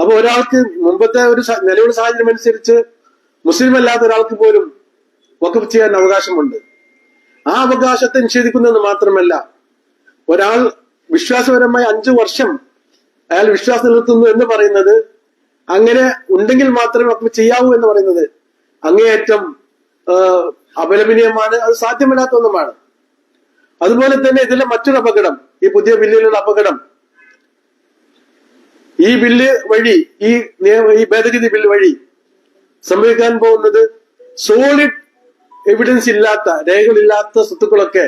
അപ്പൊ ഒരാൾക്ക് മുമ്പത്തെ ഒരു നിലവിലെ സാഹചര്യം അനുസരിച്ച് മുസ്ലിം അല്ലാത്ത ഒരാൾക്ക് പോലും വക്കഫ് ചെയ്യാൻ അവകാശമുണ്ട്. ആ അവകാശത്തെ നിഷേധിക്കുന്നെന്ന് മാത്രമല്ല ഒരാൾ വിശ്വാസപരമായി അഞ്ചു വർഷം അയാൾ വിശ്വാസം നിലനിർത്തുന്നു എന്ന് പറയുന്നത് അങ്ങനെ ഉണ്ടെങ്കിൽ മാത്രമേ വക്കഫ് ചെയ്യാവൂ എന്ന് പറയുന്നത് അങ്ങേയറ്റം അപലപനീയമാണ്. അത് സാധ്യമല്ലാത്ത ഒന്നുമാണ്. അതുപോലെ തന്നെ ഇതിലെ മറ്റൊരു അപകടം ഈ പുതിയ ബില്ലിലുള്ള അപകടം ഈ ബില്ല് വഴി ഈ നിയമ ഈ ഭേദഗതി ബില്ല് വഴി സംഭവിക്കാൻ പോകുന്നത് സോളിഡ് എവിഡൻസ് ഇല്ലാത്ത രേഖകളില്ലാത്ത സ്വത്തുക്കളൊക്കെ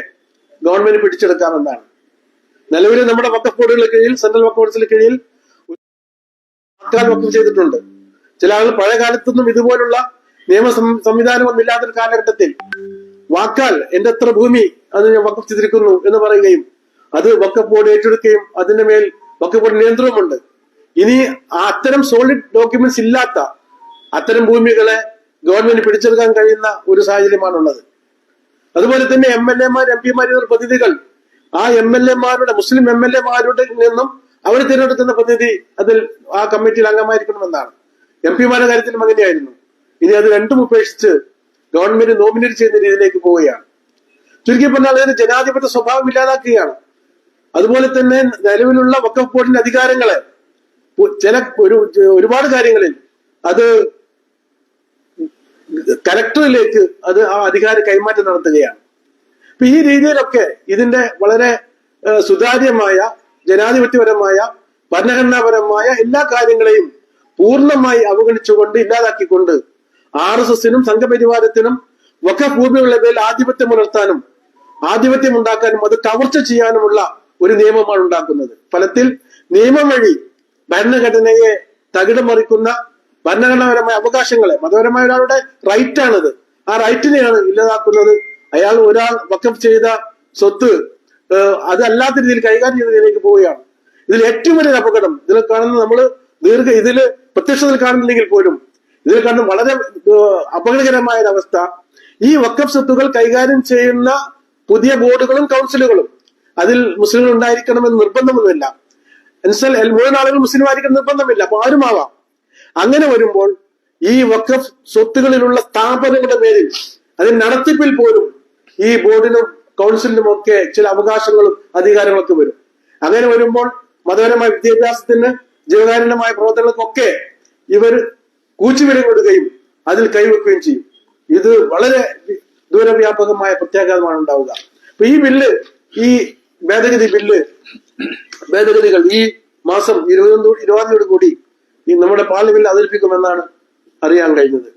ഗവൺമെന്റ് പിടിച്ചെടുക്കാമെന്നാണ് നിലവിൽ നമ്മുടെ വക്കഫ് കീഴിൽ സെൻട്രൽ വക്കഫ് ബോർഡ്സിന് കീഴിൽ സർക്കാർ വക്കഫ് ചെയ്തിട്ടുണ്ട്. ചില ആളുകൾ പഴയ കാലത്തൊന്നും ഇതുപോലുള്ള നിയമ സംവിധാനം ഒന്നില്ലാത്തൊരു കാലഘട്ടത്തിൽ വാക്കാൽ എന്റെ എത്ര ഭൂമി അത് ഞാൻ വക്കഫ് ചെയ്തിരിക്കുന്നു എന്ന് പറയുകയും അത് വക്കഫ് ബോർഡ് ഏറ്റെടുക്കുകയും അതിന്റെ മേൽ വക്കഫ് ബോർഡ് നിയന്ത്രണമുണ്ട്. ഇനി അത്തരം സോളിഡ് ഡോക്യുമെന്റ്സ് ഇല്ലാത്ത അത്തരം ഭൂമികളെ ഗവൺമെന്റ് പിടിച്ചെടുക്കാൻ കഴിയുന്ന ഒരു സാഹചര്യമാണുള്ളത്. അതുപോലെ തന്നെ എം എൽ എമാർ എം എന്ന പ്രതിനിധികൾ ആ എം എൽ എമാരുടെ മുസ്ലിം എം എൽ എമാരുടെ നിന്നും അവർ തിരഞ്ഞെടുക്കുന്ന പ്രതിനിധി അതിൽ ആ കമ്മിറ്റിയിൽ അംഗമായിരിക്കണമെന്നാണ്. എം പിമാരുടെ കാര്യത്തിലും അങ്ങനെയായിരുന്നു. ഇനി അത് രണ്ടും ഉപേക്ഷിച്ച് ഗവൺമെന്റ് നോമിനേറ്റ് ചെയ്യുന്ന രീതിയിലേക്ക് പോവുകയാണ്. ചുരുക്കി പറഞ്ഞാൽ അതിന് ജനാധിപത്യ സ്വഭാവം ഇല്ലാതാക്കുകയാണ്. അതുപോലെ തന്നെ നിലവിലുള്ള വക്കഫ് ബോർഡിന്റെ അധികാരങ്ങളെ ചില ഒരു ഒരുപാട് കാര്യങ്ങളിൽ അത് കലക്ടറിലേക്ക് അത് ആ അധികാര കൈമാറ്റം നടത്തുകയാണ്. അപ്പൊ ഈ രീതിയിലൊക്കെ ഇതിന്റെ വളരെ സുതാര്യമായ ജനാധിപത്യപരമായ ഭരണഘടനാപരമായ എല്ലാ കാര്യങ്ങളെയും പൂർണമായി അവഗണിച്ചുകൊണ്ട് ഇല്ലാതാക്കിക്കൊണ്ട് ആർ എസ് എസിനും സംഘപരിവാരത്തിനും ഒക്കെ ഭൂമികളുടെ പേരിൽ ആധിപത്യം പുലർത്താനും ആധിപത്യം ഉണ്ടാക്കാനും അത് കവർച്ച ചെയ്യാനുമുള്ള ഒരു നിയമമാണ് ഉണ്ടാക്കുന്നത്. ഫലത്തിൽ നിയമം വഴി ഭരണഘടനയെ തകിടം മറിക്കുന്ന ഭരണഘടനാപരമായ അവകാശങ്ങളെ മതപരമായ ഒരാളുടെ റൈറ്റ് ആണിത്. ആ റൈറ്റിനെയാണ് ഇല്ലാതാക്കുന്നത്. അയാൾ ഒരാൾ വക്കഫ് ചെയ്ത സ്വത്ത് അതല്ലാത്ത രീതിയിൽ കൈകാര്യം ചെയ്ത രീതിയിലേക്ക് പോവുകയാണ്. ഇതിൽ ഏറ്റവും വലിയ അപകടം ഇതിൽ കാണുന്ന നമ്മൾ ദീർഘ ഇതിൽ പ്രത്യക്ഷത്തിൽ കാണുന്നില്ലെങ്കിൽ പോലും ഇതിൽ കാണുന്ന വളരെ അപകടകരമായ ഒരു അവസ്ഥ. ഈ വക്കഫ് സ്വത്തുകൾ കൈകാര്യം ചെയ്യുന്ന പുതിയ ബോർഡുകളും കൗൺസിലുകളും അതിൽ മുസ്ലിങ്ങൾ ഉണ്ടായിരിക്കണമെന്ന് നിർബന്ധമൊന്നുമില്ല. എന്നുവെച്ചാൽ മുഴുവൻ ആളുകൾ മുസ്ലിം ആയിരിക്കാൻ നിർബന്ധമില്ല. അപ്പൊ ആരുമാവാം? അങ്ങനെ വരുമ്പോൾ ഈ വക്കഫ് സ്വത്തുകളിലുള്ള സ്ഥാപനങ്ങളുടെ പേരിൽ അതിന് നടത്തിപ്പിൽ പോലും ഈ ബോർഡിനും കൗൺസിലിനും ഒക്കെ ചില അവകാശങ്ങളും അധികാരങ്ങളൊക്കെ വരും. അങ്ങനെ വരുമ്പോൾ മതപരമായ വിദ്യാഭ്യാസത്തിന് ജീവകാരുണ്യമായ പ്രവർത്തനങ്ങൾക്കൊക്കെ ഇവർ കൂച്ചുവിലം കൊടുക്കുകയും അതിൽ കൈവെക്കുകയും ചെയ്യും. ഇത് വളരെ ദൂരവ്യാപകമായ പ്രത്യാഘാതമാണ് ഉണ്ടാവുക. അപ്പൊ ഈ ബില്ല് ഈ ഭേദഗതി ബില്ല് ഭേദഗതികൾ ഈ മാസം ഇരുപതും ഇരുപതിനോട് കൂടി ഈ നമ്മുടെ പാർലമെന്റിൽ അവതരിപ്പിക്കുമെന്നാണ് അറിയാൻ കഴിഞ്ഞത്.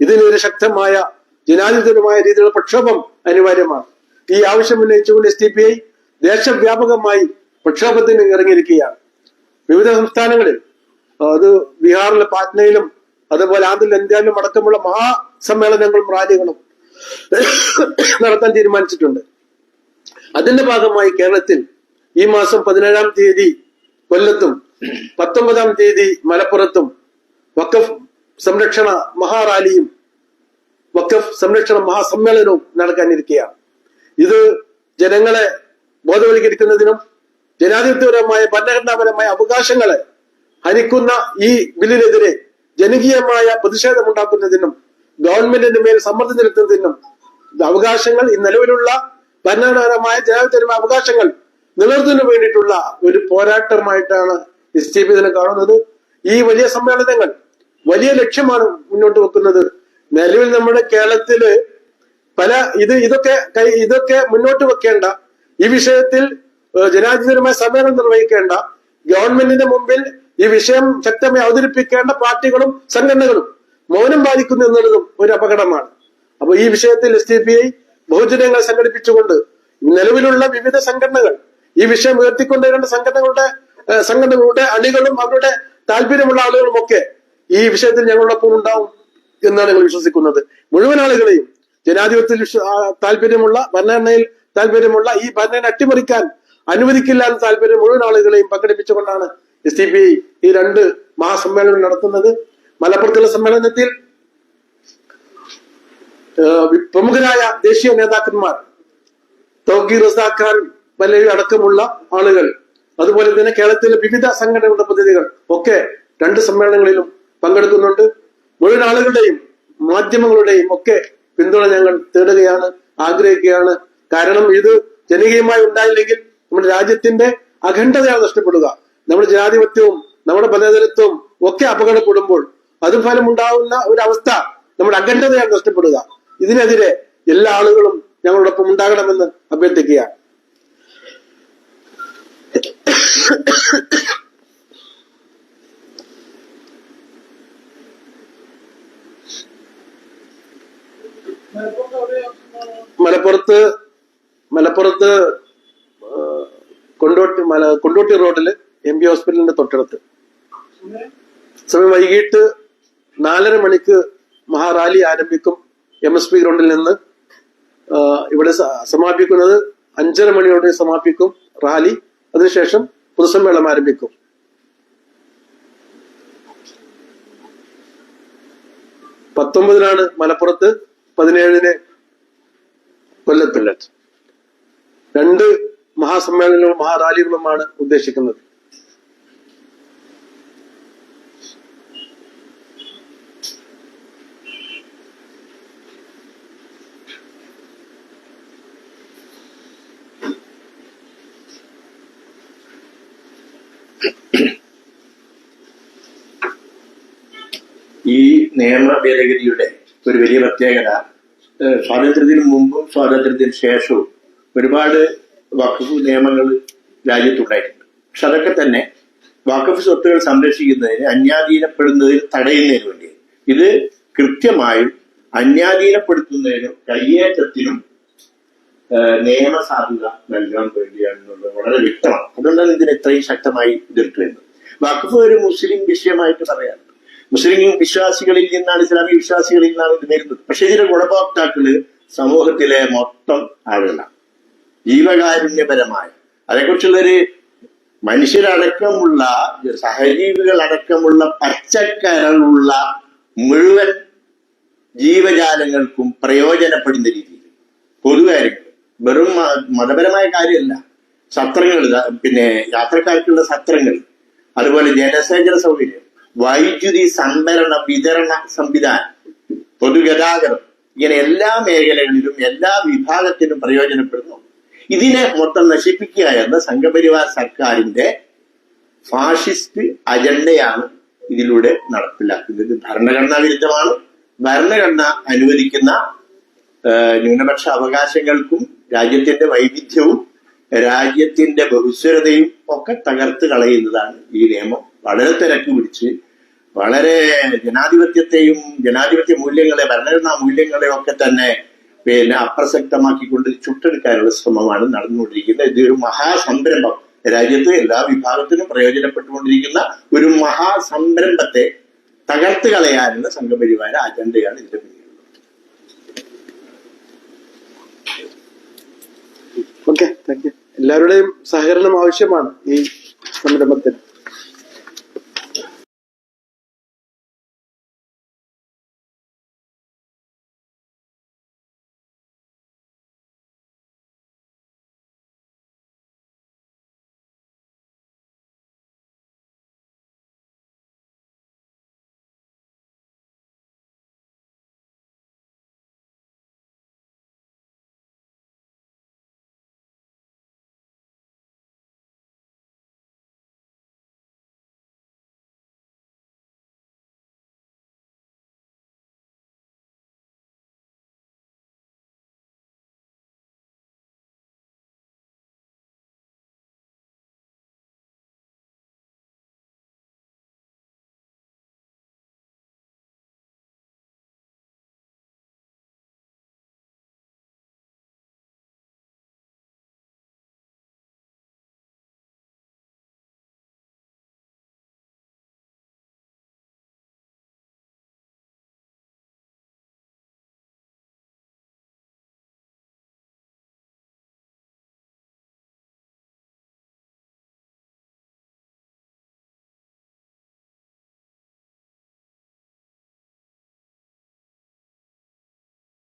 ഇതിനൊരു ശക്തമായ ജനാധിപത്യപരമായ രീതിയിലുള്ള പ്രക്ഷോഭം അനിവാര്യമാണ്. ഈ ആവശ്യം ഉന്നയിച്ചുകൊണ്ട് എസ് ടി പി ഐ ദേശവ്യാപകമായി പ്രക്ഷോഭത്തിന് ഇറങ്ങിയിരിക്കുകയാണ്. വിവിധ സംസ്ഥാനങ്ങളിൽ അത് ബീഹാറിലെ പാറ്റ്നയിലും അതുപോലെ ആന്ധ്രയിലും ഇന്ത്യയിലും അടക്കമുള്ള മഹാസമ്മേളനങ്ങളും റാലികളും നടത്താൻ തീരുമാനിച്ചിട്ടുണ്ട്. അതിന്റെ ഭാഗമായി കേരളത്തിൽ ഈ മാസം പതിനേഴാം തീയതി കൊല്ലത്തും പത്തൊമ്പതാം തീയതി മലപ്പുറത്തും വക്കഫ് സംരക്ഷണ മഹാറാലിയും വക്കഫ് സംരക്ഷണ മഹാസമ്മേളനവും നടക്കാനിരിക്കുകയാണ്. ഇത് ജനങ്ങളെ ബോധവൽക്കരിക്കുന്നതിനും ജനാധിപത്യപരമായ ഭരണഘടനാപരമായ അവകാശങ്ങളെ ഹനിക്കുന്ന ഈ ബില്ലിനെതിരെ ജനകീയമായ പ്രതിഷേധമുണ്ടാക്കുന്നതിനും ഗവൺമെന്റിന്റെ മേൽ സമ്മർദ്ദം ചെലുത്തുന്നതിനും അവകാശങ്ങൾ ഈ നിലവിലുള്ള ഭരണഘടനാപരമായ ജനാധിപത്യപരമായ അവകാശങ്ങൾ നിലനിർത്തുന്നതിന് വേണ്ടിയിട്ടുള്ള ഒരു പോരാട്ടമായിട്ടാണ് എസ് ടി പി ഇതിനെ കാണുന്നത്. ഈ വലിയ സമ്മേളനങ്ങൾ വലിയ ലക്ഷ്യമാണ് മുന്നോട്ട് വെക്കുന്നത്. നിലവിൽ നമ്മുടെ കേരളത്തിൽ പല ഇത് ഇതൊക്കെ ഇതൊക്കെ മുന്നോട്ട് വെക്കേണ്ട ഈ വിഷയത്തിൽ ഏഹ്, ജനാധിപത്യപരമായ സമ്മേളനം നിർവഹിക്കേണ്ട ഗവൺമെന്റിന്റെ മുമ്പിൽ ഈ വിഷയം ശക്തമായി അവതരിപ്പിക്കേണ്ട പാർട്ടികളും സംഘടനകളും മൗനം പാലിക്കുന്നു എന്നുള്ളതും ഒരു അപകടമാണ്. അപ്പൊ ഈ വിഷയത്തിൽ എസ് ഡി പി ഐ ബഹുജനങ്ങൾ സംഘടിപ്പിച്ചുകൊണ്ട് നിലവിലുള്ള വിവിധ സംഘടനകൾ ഈ വിഷയം ഉയർത്തിക്കൊണ്ടുവരേണ്ട സംഘടനകളുടെ സംഘടനകളുടെ അണികളും അവരുടെ താല്പര്യമുള്ള ആളുകളും ഒക്കെ ഈ വിഷയത്തിൽ ഞങ്ങളോടൊപ്പം ഉണ്ടാവും എന്നാണ് ഞങ്ങൾ വിശ്വസിക്കുന്നത്. മുഴുവൻ ആളുകളെയും ജനാധിപത്യത്തിൽ താല്പര്യമുള്ള ഭരണഘടനയിൽ താല്പര്യമുള്ള ഈ ഭരണഘടന അട്ടിമറിക്കാൻ അനുവദിക്കില്ല എന്ന താല്പര്യം മുഴുവൻ ആളുകളെയും പങ്കെടുപ്പിച്ചുകൊണ്ടാണ് എസ് ഡി പി ഈ രണ്ട് മഹാസമ്മേളനം നടത്തുന്നത്. മലപ്പുറത്തുള്ള സമ്മേളനത്തിൽ പ്രമുഖരായ ദേശീയ നേതാക്കന്മാർ തൗക്കീർ റസാഖ് ഖാൻ വല്ലയിൽ അടക്കമുള്ള ആളുകൾ. അതുപോലെ തന്നെ കേരളത്തിലെ വിവിധ സംഘടനകളുടെ പ്രതിനിധികൾ ഒക്കെ രണ്ട് സമ്മേളനങ്ങളിലും പങ്കെടുക്കുന്നുണ്ട്. മുഴുവൻ ആളുകളുടെയും മാധ്യമങ്ങളുടെയും ഒക്കെ പിന്തുണ ഞങ്ങൾ തേടുകയാണ് ആഗ്രഹിക്കുകയാണ്. കാരണം ഇത് ജനകീയമായി ഉണ്ടായില്ലെങ്കിൽ നമ്മുടെ രാജ്യത്തിന്റെ അഖണ്ഡതയാണ് നഷ്ടപ്പെടുക. നമ്മുടെ ജനാധിപത്യവും നമ്മുടെ പലതരത്വവും ഒക്കെ അപകടപ്പെടുമ്പോൾ അതും ഫലം ഉണ്ടാവുന്ന ഒരു അവസ്ഥ നമ്മുടെ അഖണ്ഡതയാണ് നഷ്ടപ്പെടുക. ഇതിനെതിരെ എല്ലാ ആളുകളും ഞങ്ങളോടൊപ്പം ഉണ്ടാകണമെന്ന് അഭ്യർത്ഥിക്കുകയാണ്. മലപ്പുറത്ത് മലപ്പുറത്ത് കൊണ്ടോട്ടി മല കൊണ്ടോട്ടി റോഡിൽ എം പി ഹോസ്പിറ്റലിന്റെ തൊട്ടടുത്ത്. സമയം വൈകിട്ട് നാലര മണിക്ക് മഹാറാലി ആരംഭിക്കും എം എസ് പി ഗ്രൗണ്ടിൽ നിന്ന്. ഇവിടെ സമാപിക്കുന്നത് അഞ്ചര മണിയോടെ സമാപിക്കും റാലി. അതിനുശേഷം പൊതുസമ്മേളനം ആരംഭിക്കും. പത്തൊമ്പതിനാണ് മലപ്പുറത്ത് പതിനേഴിന് കൊല്ലത്തില്ല രണ്ട് മഹാസമ്മേളനങ്ങളും മഹാറാലികളുമാണ് ഉദ്ദേശിക്കുന്നത്. ഈ നിയമ ഭേദഗതിയുടെ ഒരു വലിയ പ്രത്യേകത സ്വാതന്ത്ര്യത്തിന് മുമ്പും സ്വാതന്ത്ര്യത്തിന് ശേഷവും ഒരുപാട് വഖഫ് നിയമങ്ങൾ രാജ്യത്തുണ്ടായിട്ടുണ്ട്. പക്ഷെ അതൊക്കെ തന്നെ വഖഫ് സ്വത്തുകൾ സംരക്ഷിക്കുന്നതിന് അന്യാധീനപ്പെടുന്നതിന് തടയുന്നതിന് വേണ്ടി ഇത് കൃത്യമായും അന്യാധീനപ്പെടുത്തുന്നതിനും കയ്യേറ്റത്തിനും നിയമസാധുത നൽകാൻ വേണ്ടിയാണെന്നുള്ളത് വളരെ വ്യക്തമാണ്. അതുകൊണ്ടാണ് ഇതിന് ഇത്രയും ശക്തമായി എതിർക്കുന്നത്. വഖഫ് ഒരു മുസ്ലിം വിഷയമായിട്ട് പറയാറുണ്ട്. മുസ്ലിം വിശ്വാസികളിൽ നിന്നാണ് ഇസ്ലാമിക വിശ്വാസികളിൽ നിന്നാണ് ഇത് വരുന്നത്. പക്ഷെ ഇതിന്റെ ഗുണഭോക്താക്കൾ സമൂഹത്തിലെ മൊത്തം ആളുകളാണ്. ജീവകാരുണ്യപരമായ അതേക്കുറിച്ചുള്ളൊരു മനുഷ്യരടക്കമുള്ള സഹജീവികൾ അടക്കമുള്ള പച്ചക്കരളുള്ള മുഴുവൻ ജീവജാലങ്ങൾക്കും പ്രയോജനപ്പെടുന്ന രീതിയിൽ പൊതുകാര്യങ്ങൾ വെറും മതപരമായ കാര്യമല്ല. സത്രങ്ങൾ പിന്നെ യാത്രക്കാർക്കുള്ള സത്രങ്ങൾ. അതുപോലെ ജലസേചന സൗകര്യം വൈദ്യുതി സംഭരണ വിതരണ സംവിധാനം പൊതുഗതാഗതം ഇങ്ങനെ എല്ലാ മേഖലകളിലും എല്ലാ വിഭാഗത്തിനും പ്രയോജനപ്പെടുന്നു. ഇതിനെ മൊത്തം നശിപ്പിക്കുക എന്ന സംഘപരിവാർ സർക്കാരിന്റെ ഫാഷിസ്റ്റ് അജണ്ടയാണ് ഇതിലൂടെ നടപ്പിലാക്കുന്നത്. ഭരണഘടനാ വിരുദ്ധമാണ്. ഭരണഘടന അനുവദിക്കുന്ന ന്യൂനപക്ഷ അവകാശങ്ങൾക്കും രാജ്യത്തിന്റെ വൈവിധ്യവും രാജ്യത്തിന്റെ ബഹുസ്വരതയും ഒക്കെ തകർത്ത് കളയുന്നതാണ് ഈ നിയമം. വളരെ തിരക്ക് പിടിച്ച് വളരെ ജനാധിപത്യത്തെയും ജനാധിപത്യ മൂല്യങ്ങളെ ഭരണഘടനാ മൂല്യങ്ങളെ ഒക്കെ തന്നെ പിന്നെ അപ്രസക്തമാക്കിക്കൊണ്ട് ചുട്ടെടുക്കാനുള്ള ശ്രമമാണ് നടന്നുകൊണ്ടിരിക്കുന്നത്. ഇതൊരു മഹാസംരംഭം. രാജ്യത്ത് എല്ലാ വിഭാഗത്തിനും പ്രയോജനപ്പെട്ടുകൊണ്ടിരിക്കുന്ന ഒരു മഹാസംരംഭത്തെ തകർത്ത് കളയാനുള്ള സംഘപരിവാര അജണ്ടയാണ് ഇതിന്റെ ഓക്കെ താങ്ക് യു എല്ലാവരുടെയും സഹകരണം ആവശ്യമാണ് ഈ സംരംഭത്തിൽ